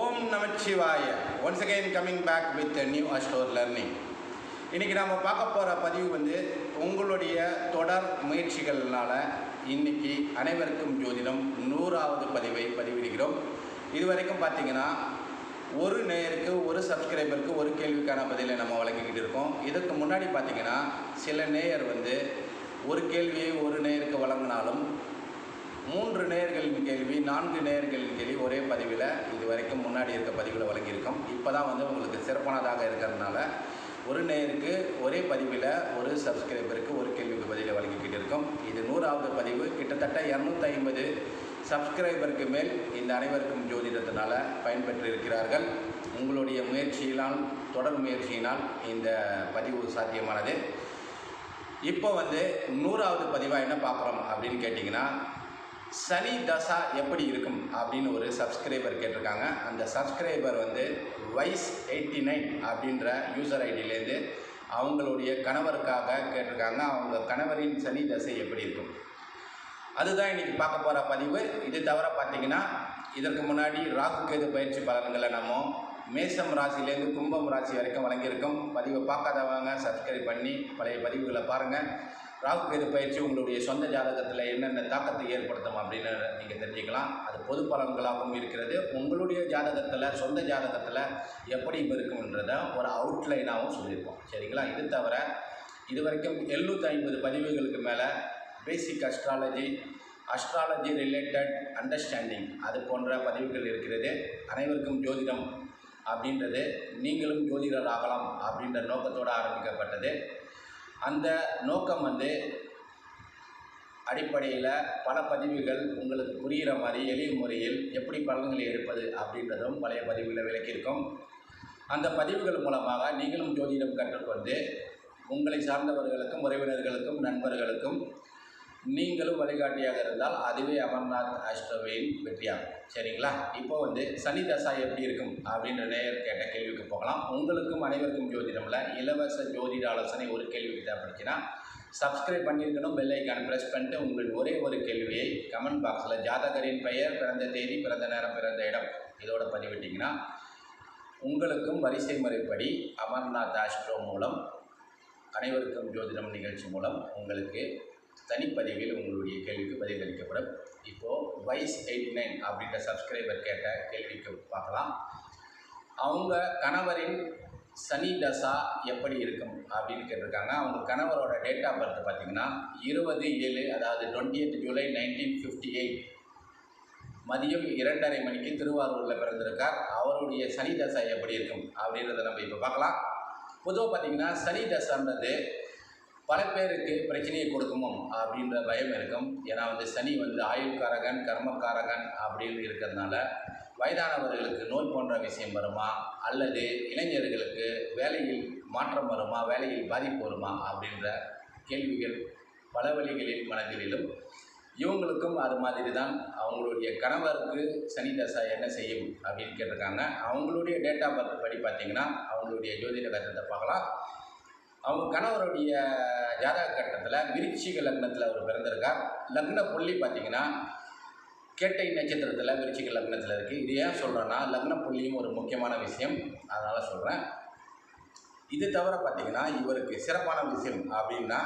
Om Namachivaya once again coming back with new astro learning இன்றைக்கி நம்ம பார்க்க போகிற பதிவு வந்து உங்களுடைய தொடர் முயற்சிகள்னால் இன்னைக்கு அனைவருக்கும் ஜோதிடம் நூறாவது பதிவை பதிவிடுகிறோம். இதுவரைக்கும் பார்த்தீங்கன்னா ஒரு நேயருக்கு ஒரு சப்ஸ்கிரைபருக்கு ஒரு கேள்விக்கான பதிலை நம்ம வழங்கிக்கிட்டு இருக்கோம். இதுக்கு முன்னாடி பார்த்தீங்கன்னா சில நேயர் வந்து ஒரு கேள்வியை ஒரு நேயருக்கு வழங்கினாலும் மூன்று நேயர்களின் கேள்வி நான்கு நேர்களின் கேள்வி ஒரே பதிவில் இது வரைக்கும் முன்னாடி இருக்க பதிவில் வழங்கியிருக்கோம். இப்போ தான் வந்து உங்களுக்கு சிறப்பானதாக இருக்கிறதுனால ஒரு நேருக்கு ஒரே பதிவில் ஒரு சப்ஸ்கிரைபருக்கு ஒரு கேள்விக்கு பதிலை வழங்கிக்கிட்டு இருக்கோம். இது நூறாவது பதிவு. கிட்டத்தட்ட இரநூத்தி ஐம்பது சப்ஸ்கிரைபருக்கு மேல் இந்த அனைவருக்கும் ஜோதிடத்தினால் பயன்பெற்று இருக்கிறார்கள் உங்களுடைய முயற்சியினால் தொடர் முயற்சியினால் இந்த பதிவு சாத்தியமானது. இப்போ வந்து நூறாவது பதிவாக என்ன பார்க்குறோம் அப்படின்னு கேட்டிங்கன்னா சனி தசா எப்படி இருக்கும் அப்படின்னு ஒரு சப்ஸ்கிரைபர் கேட்டிருக்காங்க. அந்த சப்ஸ்கிரைபர் வந்து வைஸ் எயிட்டி நைன் அப்படின்ற யூசர் ஐடியிலேருந்து அவங்களுடைய கணவருக்காக கேட்டிருக்காங்க. அவங்க கணவரின் சனி தசை எப்படி இருக்கும்? அதுதான் இன்றைக்கி பார்க்க போகிற பதிவு. இது தவிர பார்த்தீங்கன்னா இதற்கு முன்னாடி ராகு கேது பயிற்சி பலன்களை நம்ம மேசம் ராசிலேருந்து கும்பம் ராசி வரைக்கும் வழங்கியிருக்கோம். பதிவை பார்க்காதவங்க சப்ஸ்கிரைப் பண்ணி பழைய பதிவுகளை பாருங்கள் ராகு கேது பயிற்சி உங்களுடைய சொந்த ஜாதகத்தில் என்னென்ன தாக்கத்தை ஏற்படுத்தும் அப்படின்னு நீங்கள் தெரிஞ்சுக்கலாம். அது பொது பலன்களாகவும் இருக்கிறது. உங்களுடைய ஜாதகத்தில் சொந்த ஜாதகத்தில் எப்படி இருக்கும்ன்றத ஒரு அவுட்லைனாகவும் சொல்லியிருப்போம் சரிங்களா? இது தவிர இது வரைக்கும் எழுநூற்றி ஐம்பது பதிவுகளுக்கு மேலே basic astrology astrology related understanding அது போன்ற பதிவுகள் இருக்கிறது. அனைவருக்கும் ஜோதிடம் அப்படின்றது நீங்களும் ஜோதிடர் ஆகலாம் அப்படின்ற நோக்கத்தோடு ஆரம்பிக்கப்பட்டது. அந்த நோக்கம் வந்து அடிப்படையில் பல பதிவுகள் உங்களுக்கு புரிகிற மாதிரி எளிய முறையில் எப்படி பலன்களை எடுப்பது அப்படின்றதும் பழைய பதிவுகளை விளக்கியிருக்கோம். அந்த பதிவுகள் மூலமாக நீங்களும் ஜோதிடம் கற்றுக்கொண்டு உங்களை சார்ந்தவர்களுக்கும் உறவினர்களுக்கும் நண்பர்களுக்கும் நீங்களும் வழிகாட்டியாக இருந்தால் அதுவே அமர்நாத் அஷ்டமியின் வெற்றியாகும். சரிங்களா? இப்போ வந்து சனி தசா எப்படி இருக்கும் அப்படின்ற நேயர் கேட்ட கேள்விக்கு போகலாம். உங்களுக்கும் அனைவருக்கும் ஜோதிடமில் இலவச ஜோதிட ஆலோசனை ஒரு கேள்விக்கு தேவைப்படுச்சுன்னா சப்ஸ்கிரைப் பண்ணியிருக்கணும் பெல் ஐக்கான் ப்ரெஸ் பண்ணிட்டு உங்களின் ஒரே ஒரு கேள்வியை கமெண்ட் பாக்ஸில் ஜாதகரின் பெயர் பிறந்த தேதி பிறந்த நேரம் பிறந்த இடம் இதோட பதிவிட்டிங்கன்னா உங்களுக்கும் வரிசை முறைப்படி அமர்நாத் ஆஸ்ட்ரோ மூலம் அனைவருக்கும் ஜோதிடம் நிகழ்ச்சி மூலம் உங்களுக்கு தனிப்பதிவில் உங்களுடைய கேள்விக்கு பதிலளிக்கப்படும். இப்போது வைஸ் எயிட்டி நைன் அப்படின்ற சப்ஸ்கிரைபர் கேட்ட கேள்விக்கு பார்க்கலாம். அவங்க கணவரின் சனி தசா எப்படி இருக்கும் அப்படின்னு கேட்டிருக்காங்க. அவங்க கணவரோட டேட் ஆஃப் பர்த் பார்த்திங்கன்னா இருபது ஏழு அதாவது twenty July nineteen fifty eight மதியம் இரண்டரை மணிக்கு திருவாரூரில் பிறந்திருக்கார். அவருடைய சனி தசை எப்படி இருக்கும் அப்படின்றத நம்ம இப்போ பார்க்கலாம். பொதுவாக பார்த்திங்கன்னா சனி தசைன்றது பல பேருக்கு பிரச்சனையை கொடுக்குமோ அப்படின்ற பயம் இருக்கும். ஏன்னா வந்து சனி வந்து ஆயுள்காரகன் கர்மக்காரகன் அப்படின்னு இருக்கிறதுனால வயதானவர்களுக்கு நோய் போன்ற விஷயம் வருமா? அல்லது இளைஞர்களுக்கு வேலையில் மாற்றம் வருமா? வேலையில் பாதிப்பு வருமா? அப்படின்ற கேள்விகள் பல வழிகளில் மனதிலும் இவங்களுக்கும் அது மாதிரி தான் அவங்களுடைய கணவருக்கு சனி தசா என்ன செய்யும் அப்படின்னு கேட்டிருக்காங்க. அவங்களுடைய டேட் ஆஃப் பர்த் படி பார்த்திங்கன்னா அவங்களுடைய ஜோதிட கட்டத்தை பார்க்கலாம். அவங்க கணவருடைய ஜாதக கட்டத்தில் விருச்சிக லக்னத்தில் அவர் பிறந்திருக்கார். லக்ன புள்ளி பார்த்தீங்கன்னா கேட்டை நட்சத்திரத்தில் விருச்சிக லக்னத்தில் இருக்குது இது ஏன் சொல்கிறேன்னா லக்ன புள்ளியும் ஒரு முக்கியமான விஷயம். அதனால் சொல்கிறேன் இது தவிர பார்த்தீங்கன்னா இவருக்கு சிறப்பான விஷயம் அப்படின்னா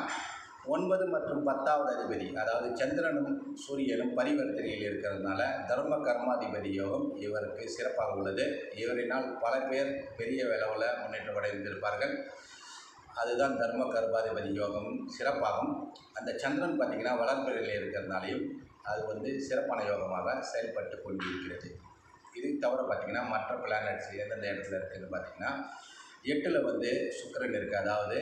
ஒன்பது மற்றும் பத்தாவது அதிபதி அதாவது சந்திரனும் சூரியனும் பரிவர்த்தனையில் இருக்கிறதுனால தர்ம கர்மாதிபதி யோகம் இவருக்கு சிறப்பாக உள்ளது. இவரினால் பல பேர் பெரிய அளவில் முன்னேற்றம் அடைந்திருப்பார்கள். அதுதான் தர்ம கர்மாதிபதி யோகம் சிறப்பாகும். அந்த சந்திரன் பார்த்திங்கன்னா வளர்ப்பிறையில் இருக்கிறதுனாலையும் அது வந்து சிறப்பான யோகமாக செயல்பட்டு கொண்டிருக்கிறது. இது தவிர பார்த்திங்கன்னா மற்ற பிளானட்ஸ் எந்தெந்த இடத்துல இருக்குதுன்னு பார்த்திங்கன்னா எட்டில் வந்து சுக்கரன் இருக்குது அதாவது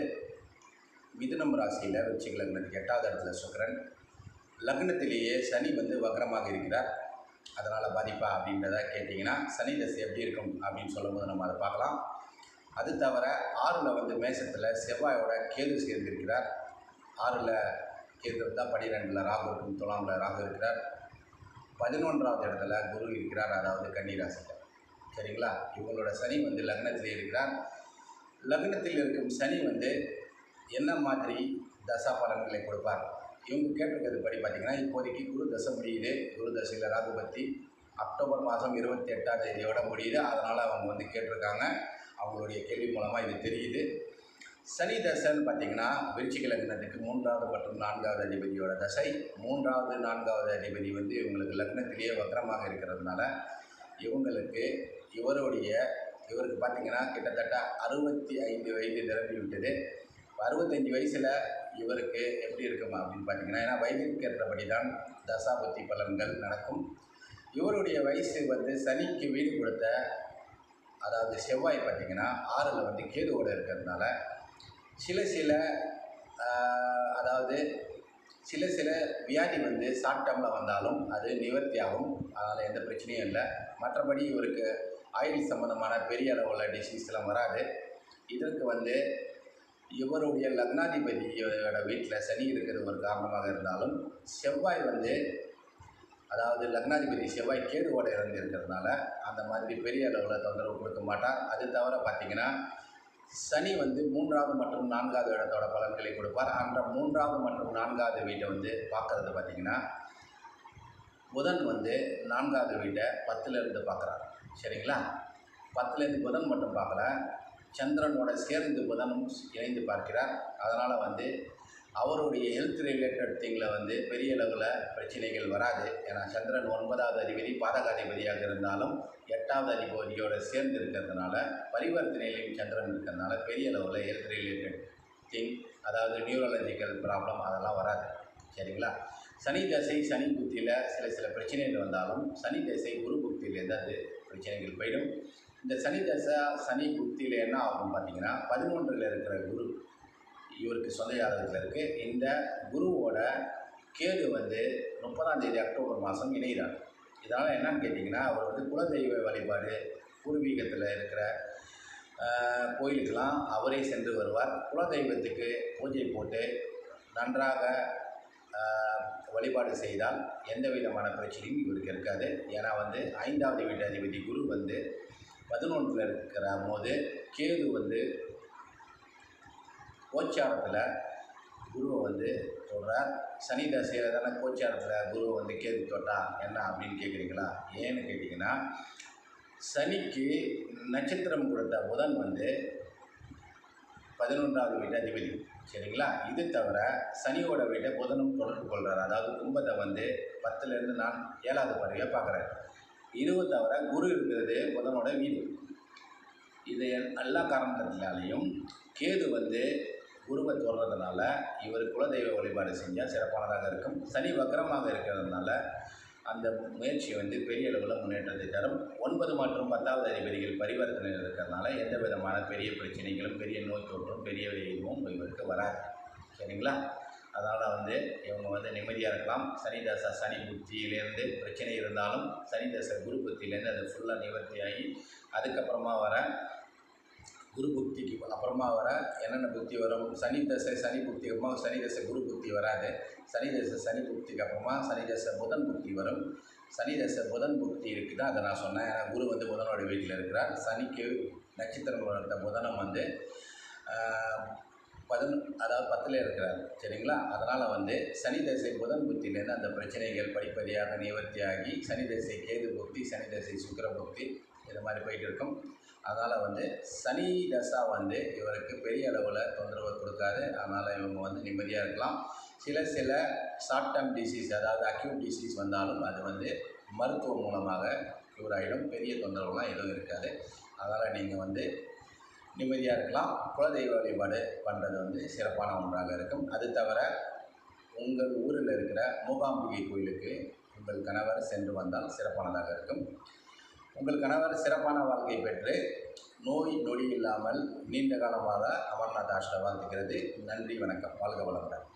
மிதுனம் ராசியில் விருச்சிக லக்னத்துக்கு எட்டாவது இடத்துல சுக்கரன். லக்னத்திலேயே சனி வந்து வக்ரமாக இருக்கிறார். அதனால் பாதிப்பா அப்படின்றத கேட்டிங்கன்னா சனி தசை எப்படி இருக்கும் அப்படின்னு சொல்லும்போது நம்ம அதை பார்க்கலாம். அது தவிர ஆறில் வந்து மேசத்தில் செவ்வாயோட கேது சேர்ந்திருக்கிறார். ஆறில் கேது இருந்தால் பனிரெண்டில் ராகு இருக்கும் துலாமில் ராகு இருக்கிறார். பதினொன்றாவது இடத்துல குரு இருக்கிறார் அதாவது கன்னிராசியில் சரிங்களா? இவங்களோட சனி வந்து லக்னத்தில் இருக்கிறார். லக்னத்தில் இருக்கும் சனி வந்து என்ன மாதிரி தசா பலன்களை கொடுப்பார்? இவங்க கேட்டிருக்கிறது படி பார்த்திங்கன்னா இப்போதைக்கு குரு தசை முடியுது. குரு தசையில் ராகு பற்றி அக்டோபர் மாதம் இருபத்தி எட்டாம் தேதியோட முடியுது. அதனால் அவங்க வந்து கேட்டிருக்காங்க. அவங்களுடைய கேள்வி மூலமாக இது தெரியுது. சனி தசைன்னு பார்த்தீங்கன்னா விருச்சிக லக்னத்துக்கு மூன்றாவது மற்றும் நான்காவது அதிபதியோட தசை. மூன்றாவது நான்காவது அதிபதி வந்து இவங்களுக்கு லக்னத்திலேயே வக்கரமாக இருக்கிறதுனால இவங்களுக்கு இவருடைய இவருக்கு பார்த்தீங்கன்னா கிட்டத்தட்ட அறுபத்தி ஐந்து வயது நிரம்பி விட்டது. அறுபத்தஞ்சு வயசில் இவருக்கு எப்படி இருக்கும் அப்படின்னு பார்த்தீங்கன்னா ஏன்னா வயதிற்கு ஏற்றபடி தான் தசாபுத்தி பலன்கள் நடக்கும். இவருடைய வயசு வந்து சனிக்கு வீடு கொடுத்த அதாவது செவ்வாய் பார்த்தீங்கன்னா ஆறில் வந்து கேதுவோடு இருக்கிறதுனால சில சில அதாவது சில சில வியாதி வந்து ஷார்ட் டேர்மில் வந்தாலும் அது நிவர்த்தி ஆகும். அதனால் எந்த பிரச்சனையும் இல்லை. மற்றபடி இவருக்கு ஆயுள் சம்மந்தமான பெரிய அளவில் டிசீஸ்லாம் வராது. இதற்கு வந்து இவருடைய லக்னாதிபதியோட வீட்டில் சனி இருக்கிறது ஒரு காரணமாக இருந்தாலும் செவ்வாய் வந்து அதாவது லக்னாதிபதி செவ்வாய் கேதுவோட இருந்து இருக்கிறதுனால அந்த மாதிரி பெரிய அளவில் தொந்தரவு கொடுக்க மாட்டார். அது தவிர பார்த்திங்கன்னா சனி வந்து மூன்றாவது மற்றும் நான்காவது இடத்தோட பலன்களை கொடுப்பார். அந்த மூன்றாவது மற்றும் நான்காவது வீட்டை வந்து பார்க்குறது பார்த்திங்கன்னா புதன் வந்து நான்காவது வீட்டை பத்துலேருந்து பார்க்குறார். சரிங்களா? பத்துலேருந்து புதன் மட்டும் பார்க்கல சந்திரனோட சேர்ந்து புதனும் இணைந்து பார்க்கிறார். அதனால் வந்து அவருடைய ஹெல்த் ரிலேட்டட் திங்கில் வந்து பெரிய அளவில் பிரச்சனைகள் வராது. ஏன்னா சந்திரன் ஒன்பதாவது அதிபதி பாதகாதிபதியாக இருந்தாலும் எட்டாவது அதிபதியோடு சேர்ந்து இருக்கிறதுனால பரிவர்த்தனையிலையும் சந்திரன் இருக்கிறதுனால பெரிய அளவில் ஹெல்த் ரிலேட்டட் திங் அதாவது நியூரலஜிக்கல் ப்ராப்ளம் அதெல்லாம் வராது. சரிங்களா? சனி தசை சனி புத்தியில் சில சில பிரச்சனைகள் வந்தாலும் சனி தசை குரு புத்தியில் ஏதாவது பிரச்சனைகள் போயிடும். இந்த சனி தசை சனி புத்தியில் என்ன ஆகும் பார்த்தீங்கன்னா பதினொன்றில் இருக்கிற குரு இவருக்கு சொந்த ஜாதகத்தில் இருக்குது இந்த குருவோட கேது வந்து முப்பதாம் தேதி அக்டோபர் மாதம் இணைகிறார். இதனால் என்னன்னு கேட்டிங்கன்னா அவர் வந்து குலதெய்வ வழிபாடு பூர்வீகத்தில் இருக்கிற கோயிலுக்கெல்லாம் அவரே சென்று வருவார். குலதெய்வத்துக்கு பூஜை போட்டு நன்றாக வழிபாடு செய்தால் எந்த விதமான பிரச்சனையும் இவருக்கு இருக்காது. ஏன்னா வந்து ஐந்தாவது வீட்டு அதிபதி குரு வந்து பதினொன்றில் இருக்கிற போது கேது வந்து கோச்சாரத்தில் குருவை வந்து சொல்கிறார் சனி தசையில் தானே கோச்சாரத்தில் குருவை வந்து கேது தொட்டா என்ன அப்படின்னு கேட்குறீங்களா ஏன்னு கேட்டிங்கன்னா சனிக்கு நட்சத்திரம் கொடுத்த புதன் வந்து பதினொன்றாவது வீட்டு அதிபதி சரிங்களா? இது தவிர சனியோட வீட்டை புதனும் தொடர்பு கொள்கிறார் அதாவது கும்பத்தை வந்து பத்துலேருந்து நான் ஏழாவது பறவையாக பார்க்குறாரு. இதுவும் தவிர குரு இருக்கிறது புதனோட வீடு. இது எல்லா காரணத்தினாலையும் கேது வந்து குருவை சொல்கிறதுனால இவர் குலதெய்வ வழிபாடு செஞ்சால் சிறப்பானதாக இருக்கும். சனி வக்கரமாக இருக்கிறதுனால அந்த முயற்சி வந்து பெரிய அளவில் முன்னேற்றத்தை தரும். ஒன்பது மற்றும் பத்தாவது அதிபதிகள் பரிவர்த்தனை இருக்கிறதுனால எந்த விதமான பெரிய பிரச்சனைகளும் பெரிய நோய் தொற்றும் பெரிய இதுவும் இவருக்கு வராது. சரிங்களா? அதனால் வந்து இவங்க வந்து நிம்மதியாக இருக்கலாம். சனி தசை சனி புத்தியிலேருந்து பிரச்சனை இருந்தாலும் சனி தசை குரு புத்தியிலேருந்து அது ஃபுல்லாக நிவர்த்தி ஆகி அதுக்கப்புறமா வர குரு புக்திக்கு அப்புறமா வர என்னென்ன புத்தி வரும்? சனி தசை சனி புத்தி அப்புறமா சனி தசை குரு புக்தி வராது. சனி தசை சனி புக்திக்கு அப்புறமா சனி தசை புதன் புக்தி வரும். சனி தசை புதன் புக்தி இருக்குது? அதை நான் சொன்னேன். ஏன்னா குரு வந்து புதனோட வீட்டில் இருக்கிறார். சனிக்கு நட்சத்திரம் வளர்த்த புதனம் வந்து பதினொ அதாவது பத்தில் இருக்கிறார். சரிங்களா? அதனால் வந்து சனி தசை புதன் புத்தியிலேருந்து அந்த பிரச்சனைகள் படிப்படியாக நிவர்த்தியாகி சனி தசை கேது புத்தி சனி தசை சுக்கிர புத்தி இது மாதிரி போயிட்டு இருக்கும். அதனால் வந்து சனி தசா வந்து இவருக்கு பெரிய அளவில் தொந்தரவு கொடுக்காது. அதனால் இவங்க வந்து நிம்மதியாக இருக்கலாம். சில சில ஷார்ட் டேர்ம் டிசீஸ் அதாவது அக்யூட் டிசீஸ் வந்தாலும் அது வந்து மருத்துவம் மூலமாக க்யூர் ஆகிடும் பெரிய தொந்தரவுலாம் எதுவும் இருக்காது. அதனால் நீங்கள் வந்து நிம்மதியாக இருக்கலாம். குலதெய்வ வழிபாடு பண்ணுறது வந்து சிறப்பான ஒன்றாக இருக்கும். அது தவிர உங்கள் ஊரில் இருக்கிற மூகாம்பிகை கோயிலுக்கு உங்கள் கணவர் சென்று வந்தால் சிறப்பானதாக இருக்கும். உங்கள் கணவர் சிறப்பான வாழ்க்கை பெற்று நோய் நொடி இல்லாமல் நீண்ட காலமாக அமர்நாத் ஆஷ்ட வாழ்த்துக்கிறது நன்றி வணக்கம். வாழ்க வளமுடன்.